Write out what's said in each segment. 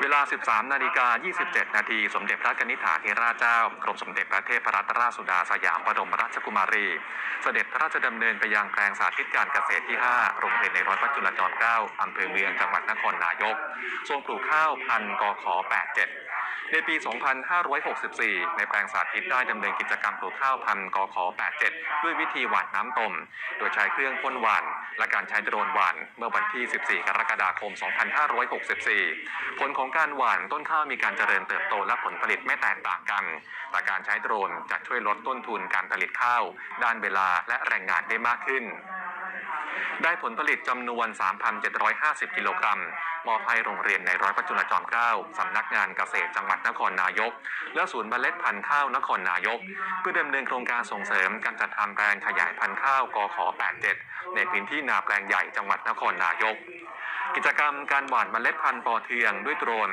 เวลา 13 นาฬิกา 27 นาที สมเด็จพระกนิษฐาธิราชเจ้ากรมสมเด็จพระเทพรัตนราชสุดาสยามบรมราชกุมารี เสด็จพระราชดำเนินไปยังแปลงสาธิตการเกษตรที่ 5 โรงเรียนในร้อยพระจุลจอมเกล้าอำเภอเมืองจังหวัดนครนายก ทรงปลูกข้าวพันธุ์กข87 ในปี 2564 ในแปลงสาธิตได้ดำเนินกิจกรรมปลูกข้าวพันธุ์กข87 ด้วยวิธีหว่านน้ำต้ม โดยใช้เครื่องพ่นหว่าน และการใช้โดรนหว่านเมื่อวันที่ 14 กรกฎาคม 2564 ผลของการหว่านต้นข้าวมีการเจริญเติบโตและผลผลิตไม่แตกต่างกัน แต่การใช้โดรนจะช่วยลดต้นทุนการผลิตข้าว ด้านเวลาและแรงงานได้มากขึ้น ได้ผลผลิตจำนวน 3,750 กิโลกรัม มอบให้โรงเรียนในร้อยพระจุลจอมเกล้าสำนักงานเกษตรจังหวัดนครนายก และศูนย์เมล็ดพันธุ์ข้าวนครนายก เพื่อดำเนินโครงการส่งเสริมการจัดทำแปลงขยายพันธุ์ข้าวกข 87 ในพื้นที่นาแปลงใหญ่จังหวัดนครนายก กิจกรรมการหว่านเมล็ดพันธุ์ปอเทืองด้วยโดรน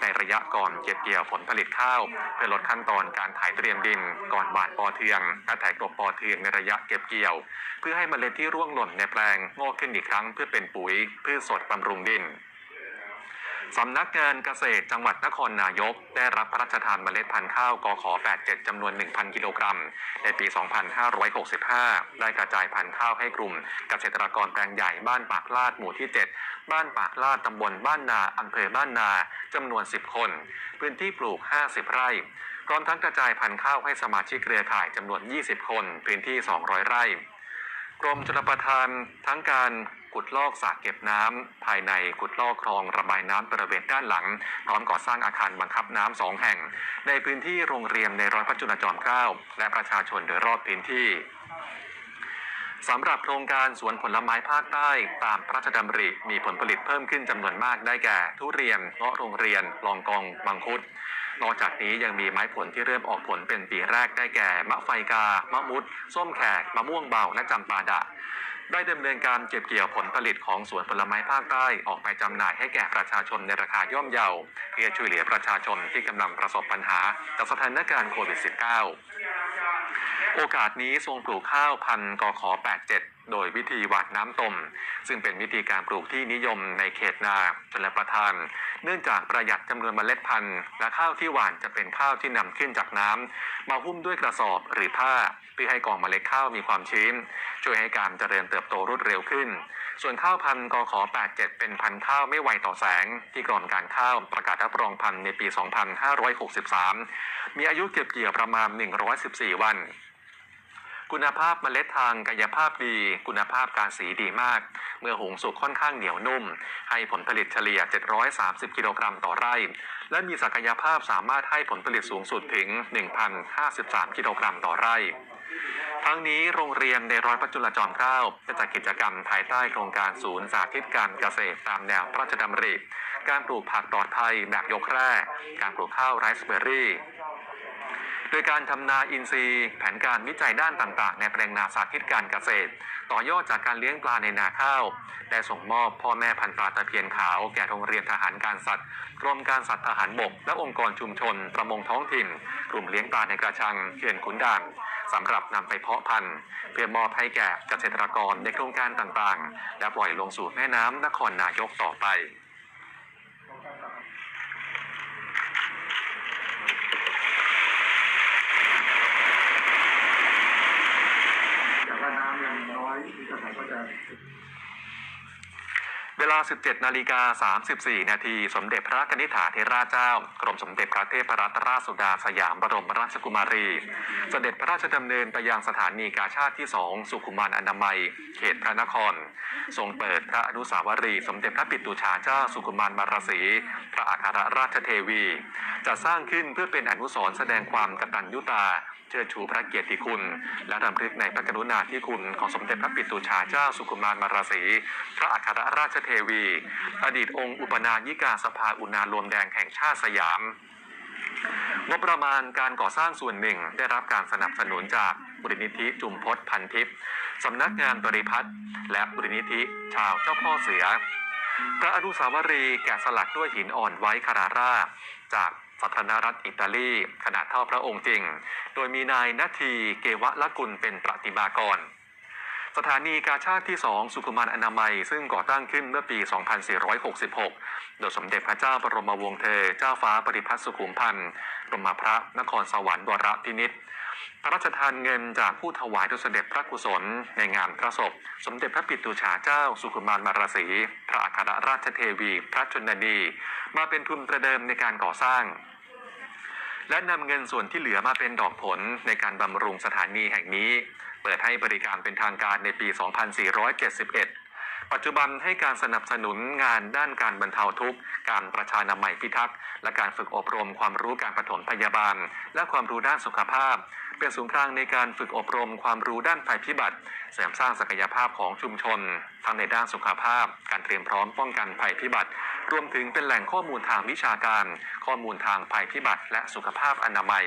ในระยะก่อนเก็บเกี่ยวผลผลิตข้าว เพื่อลดขั้นตอนการถ่ายเตรียมดิน ก่อนหว่านปอเทืองและถ่ายกลบปอเทืองในระยะเก็บเกี่ยว เพื่อให้เมล็ดที่ร่วงหล่นในแปลงงอกขึ้นอีกครั้งเพื่อเป็นปุ๋ยพืชสดบำรุงดิน สำนักงานเกษตรจังหวัดนครนายก ได้รับพระราชทานเมล็ดพันธุ์ข้าวกข87 จำนวน 1,000 กิโลกรัม ในปี 2565 ได้กระจายพันธุ์ข้าวให้กลุ่ม เกษตรกรแปลงใหญ่บ้านปากลาดหมู่ที่ 7 บ้านปากลาดตำบลบ้านนาอำเภอบ้านนาจำนวน 10 คน พื้นที่ปลูก 50 ไร่พร้อมทั้งกระจายพันธุ์ข้าวให้สมาชิกเครือข่ายจำนวน 20 คน พื้นที่ 200 ไร่ รมชลประทานทั้งการขุดลอกสระเก็บน้ำภายในขุดลอกคลองระบายน้ำบริเวณด้านหลัง พร้อมก่อสร้างอาคารบังคับน้ำสองแห่ง ในพื้นที่โรงเรียนในร้อยพระจุลจอมเกล้าและประชาชนโดยรอบพื้นที่สำหรับโครงการสวนผลไม้ภาคใต้ ตามพระราชดำริมีผลผลิตเพิ่มขึ้นจำนวนมากได้แก่ ทุเรียนเงาะโรงเรียนลองกองมังคุด นอกจากนี้ยังมีไม้ผลที่เริ่มออกผลเป็นปีแรกได้แก่ มะไฟกา มะมุด ส้มแขก มะม่วงเบา และจำปาดะ ได้ดำเนินการเก็บเกี่ยวผลผลิตของสวนผลไม้ภาคใต้ออกไปจำหน่ายให้แก่ประชาชนในราคาย่อมเยาเพื่อช่วยเหลือประชาชนที่กำลังประสบปัญหาจากสถานการณ์โควิด -19 โอกาสนี้ทรงปลูกข้าวพันธุ์กข87 โดยวิธีหว่านน้ำต้มซึ่งเป็นวิธีการปลูกที่นิยมในเขตนาชนประทาน เนื่องจากประหยัดจำนวนเมล็ดพันธุ์และข้าวที่หวานจะเป็นข้าวที่นำขึ้นจากน้ำมาหุ้มด้วยกระสอบหรือผ้า เพื่อให้กองเมล็ดข้าวมีความชื้น ช่วยให้การเจริญเติบโตรวดเร็วขึ้น ส่วนข้าวพันธุ์กข87 เป็นพันธุ์ข้าวไม่ไวต่อแสง ที่กรมการข้าวประกาศรับรองพันธุ์ในปี 2563 มีอายุเก็บเกี่ยวประมาณ 114 วัน คุณภาพเมล็ดทางกายภาพดี คุณภาพการสีดีมาก เมื่อหุงสุกค่อนข้างเหนียวนุ่ม ให้ผลผลิตเฉลี่ย 730 กิโลกรัมต่อไร่ และมีศักยภาพสามารถให้ผลผลิตสูงสุดถึง 1,053 กิโลกรัมต่อไร่ทั้งนี้โรงเรียนในร้อยพระจุลจอมเกล้าจะจัดกิจกรรมภายใต้โครงการศูนย์สาธิตการเกษตรตามแนวพระราชดำริ การปลูกผักปลอดภัยแบบยกแร่ การปลูกข้าวไรซ์เบอร์รี่ ดยการทำนาอินทรีย์ แผนการวิจัยด้านต่างๆ ในแปลงนาสาธิตการเกษตร ต่อยอดจากการเลี้ยงปลาในนาข้าวได้ส่งมอบพ่อแม่พันธุ์ปลาตะเพียนขาว แก่โรงเรียนทหารการสัตว์กรมการสัตว์ทหารบก และองค์กรชุมชน ประมงท้องถิ่น กลุ่มเลี้ยงปลาในกระชังเขื่อนขุนด่านสำหรับนำไปเพาะพันธุ์ เพื่อมอบให้แก่เกษตรกรในโครงการต่างๆ และปล่อยลงสู่แม่น้ำนครนายกต่อไป แต่ว่า น้ำยังน้อยที่จะใส่ก็จะ เวลา 17 นาฬิกา 34 นาที สมเด็จพระนิษฐาธิราเจ้า กรมสมเด็จพระเทพรัตนราชสุดาสยามบรมราชกุมารี เสด็จพระราชดำเนินไปยังสถานีกาชาติที่ 2 สุขุมานอนามัย เขตพระนคร ทรงเปิดพระอนุสาวรีย์สมเด็จพระปิตุชาเจ้าสุขุมานมารสี พระอัครราชเทวี จะสร้างขึ้นเพื่อเป็นอนุสรณ์แสดงความกตัญญูตาเชิดชูพระเกียรติคุณ และรำลึกในพระกรุณาธิคุณของสมเด็จพระปิตุชาเจ้าสุขุมารมารสี พระอัครราชเทวี อดีตองค์อุปนายิกาสภาอุณาโลมแดงแห่งชาติสยาม งบประมาณการก่อสร้างส่วนหนึ่งได้รับการสนับสนุนจากบรินิธิจุมพศพันทิพย์สำนักงานบริพัตรและบรินิธิชาวเจ้าพ่อเสือพระอนุสาวรีย์แกะสลักด้วยหินอ่อนไว้คาราร่า จากสาธารณรัฐอิตาลี ขนาดเท่าพระองค์จริง โดยมีนายนาทีเกวะละกุลเป็นประติมากร สถานีกาชาติที่ 2 สุขุมารอนามัย ซึ่งก่อตั้งขึ้นเมื่อปี 2466 โดยสมเด็จพระเจ้าบรมวงศ์เธอ เจ้าฟ้าบริพัตรสุขุมพันธ์กรมพระนครสวรรค์วรพินิษฐ์พระราชทานเงินจากผู้ถวายโดยเด็จพระกุศล ในงานพระศพ สมเด็จพระปิตุฉาเจ้า สุขุมารมารสี พระอัครราชเทวี พระชนนี มาเป็นทุนประเดิมในการก่อสร้าง และนำเงินส่วนที่เหลือมาเป็นดอกผลในการบำรุงสถานีแห่งนี้ เปิดให้บริการเป็นทางการในปี 2471 ปัจจุบันให้การสนับสนุนงานด้านการบรรเทาทุกข์ การประชานามัยพิทักษ์ และการฝึกอบรมความรู้การปฐมพยาบาล และความรู้ด้านสุขภาพ เป็นศูนย์กลางในการฝึกอบรมความรู้ด้านภัยพิบัติ เสริมสร้างศักยภาพของชุมชน ทั้งในด้านสุขภาพ การเตรียมพร้อมป้องกันภัยพิบัติ รวมถึงเป็นแหล่งข้อมูลทางวิชาการ ข้อมูลทางภัยพิบัติ และสุขภาพอนามัย